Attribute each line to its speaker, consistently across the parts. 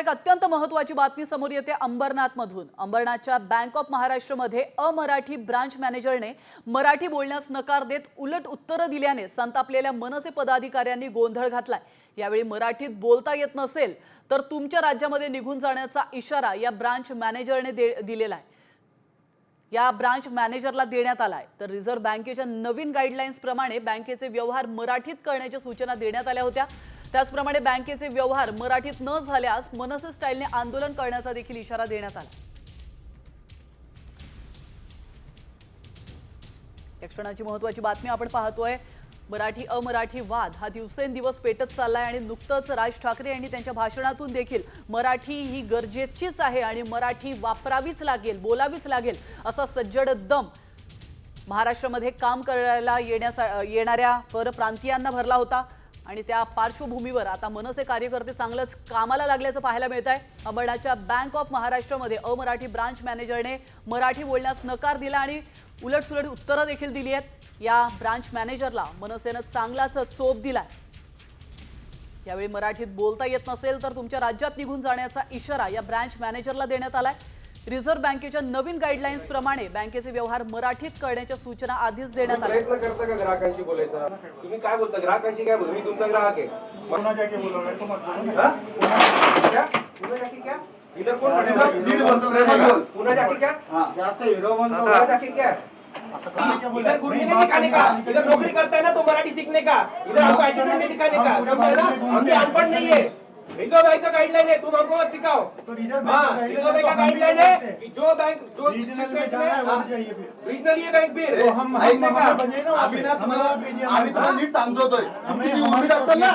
Speaker 1: एक अत्यंत महत्वाची बातमी समोर येते अंबरनाथ मधून अंबरनाथच्या बँक ऑफ महाराष्ट्रमध्ये अमराठी ब्रांच मॅनेजरने मराठी बोलण्यास नकार देत उलट उत्तरं दिल्याने संतापलेल्या मनसे पदाधिकाऱ्यांनी गोंधळ घातलाय. यावेळी मराठीत बोलता येत नसेल तर तुमच्या राज्यामध्ये निघून जाण्याचा इशारा या ब्रांच मॅनेजरने दे दिलेला आहे. या ब्रांच मॅनेजरला देण्यात आलाय. तर रिझर्व्ह बँकेच्या नवीन गाईडलाईन्स प्रमाणे बँकेचे व्यवहार मराठीत करण्याच्या सूचना देण्यात आल्या होत्या. त्याचप्रमाणे बँकेचे व्यवहार मराठीत न झाल्यास मनसे स्टाईलने आंदोलन करण्याचा देखील इशारा देण्यात आला. या क्षणाची महत्वाची बातमी आपण पाहतोय. मराठी अमराठी वाद हा दिवसेंदिवस पेटत चाललाय आणि नुकतंच राज ठाकरे यांनी त्यांच्या भाषणातून देखील मराठी ही गरजेचीच आहे आणि मराठी वापरावीच लागेल बोलावीच लागेल असा सज्जड दम महाराष्ट्रामध्ये काम करायला येण्यासा येणाऱ्या परप्रांतीयांना भरला होता. आणि त्या पार्श्वभूमीवर आता मनसे कार्यकर्ते चांगलंच कामाला लागल्याचं पाहायला मिळत आहे अंबरनाथच्या बँक ऑफ महाराष्ट्रमध्ये अमराठी ब्रांच मॅनेजरने मराठी बोलण्यास नकार दिला आणि उलटसुलट उत्तरं देखील दिली आहेत. या ब्रांच मॅनेजरला मनसेनं चांगलाच चोप दिलाय. यावेळी मराठीत बोलता येत नसेल तर तुमच्या राज्यात निघून जाण्याचा इशारा या ब्रांच मॅनेजरला देण्यात आलाय. रिझर्व्ह बँकेच्या नवीन गाईडलाईन्स प्रमाणे बँकेचे व्यवहार मराठीत करण्याच्या सूचना आधीच देण्यात आल्या.
Speaker 2: करता का ग्राहकांशी बोलायचा? तुम्ही काय बोलता? ग्राहकांशी काय बोलता? मी तुमचा ग्राहक आहे. इधर कोण. पुन्हा जाके क्या?
Speaker 3: जास्त हिरो बनतो
Speaker 2: जाके क्या? इधर नहीं दिखाने का? इधर नौकरी करता है ना तो मराठी सीखने का? इधर हमको एटीट्यूड नहीं दिखाने का? समझा ना हम भी अनपढ़ नहीं है। रिजर्व बैंक का गाइडलाइन है तुम हमको मत सिखाओ
Speaker 3: तो रिजर्व बैंक
Speaker 2: हाँ
Speaker 3: का
Speaker 2: रिजर्व बैंक का
Speaker 3: guideline
Speaker 2: गाइडलाइन है कि जो बैंक जो
Speaker 3: रीजनल में जाना है वहाँ जाइए फिर
Speaker 2: रीजनल ये बैंक भी
Speaker 3: तो हम बजे ना
Speaker 4: आम्ही ना तुम्हाला आम्ही
Speaker 3: आम्ही
Speaker 4: तुम्हाला नीट समजवतोय. जी उमेद असेल ना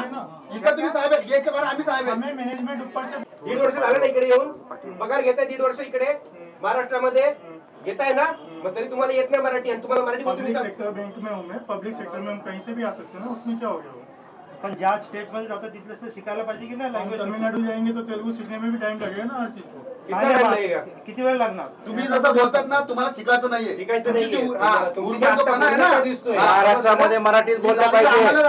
Speaker 4: इकडे तुम्ही साहेब आहेत. गेटच्या बाहेर आम्ही साहेब
Speaker 3: मैनेजमेंट ऊपर से
Speaker 2: दीड वर्ष झालं ना इकडे येऊन. पगार घेताय दीड वर्ष इकडे. महाराष्ट्रामध्ये घेताय ना? मग तरी तुम्हाला येत नाही मराठी आणि तुम्हाला मराठी
Speaker 3: पब्लिक सेक्टर बैंक में हूँ मैं. पब्लिक सेक्टर में हम कहीं से भी आ सकते हैं ना उसमें क्या हो गया?
Speaker 5: पण ज्या स्टेटमध्ये जातो तिथलं तर शिकायला पाहिजे की नाही?
Speaker 3: हम
Speaker 5: लँग्वेज
Speaker 3: तमिलनाडु जाएंगे तो तेलुगु सीखने में भी टाइम लगेगा ना हर चीज को
Speaker 2: कितना टाइम लगेगा
Speaker 5: किती वेळ लागणार?
Speaker 4: तुम्ही जसं बोलतात ना तुम्हाला शिकायचं नाहीये.
Speaker 2: शिकायचं
Speaker 4: तुमची
Speaker 2: नाहीये.
Speaker 4: जी- हा,
Speaker 2: तुमची
Speaker 4: उर्बा जो
Speaker 2: जास्त
Speaker 4: पणा आहे ना?
Speaker 2: बोलण्याचा दिसतोय.
Speaker 4: हा,
Speaker 6: महाराष्ट्रामध्ये मराठीत बोललं पाहिजे. इतर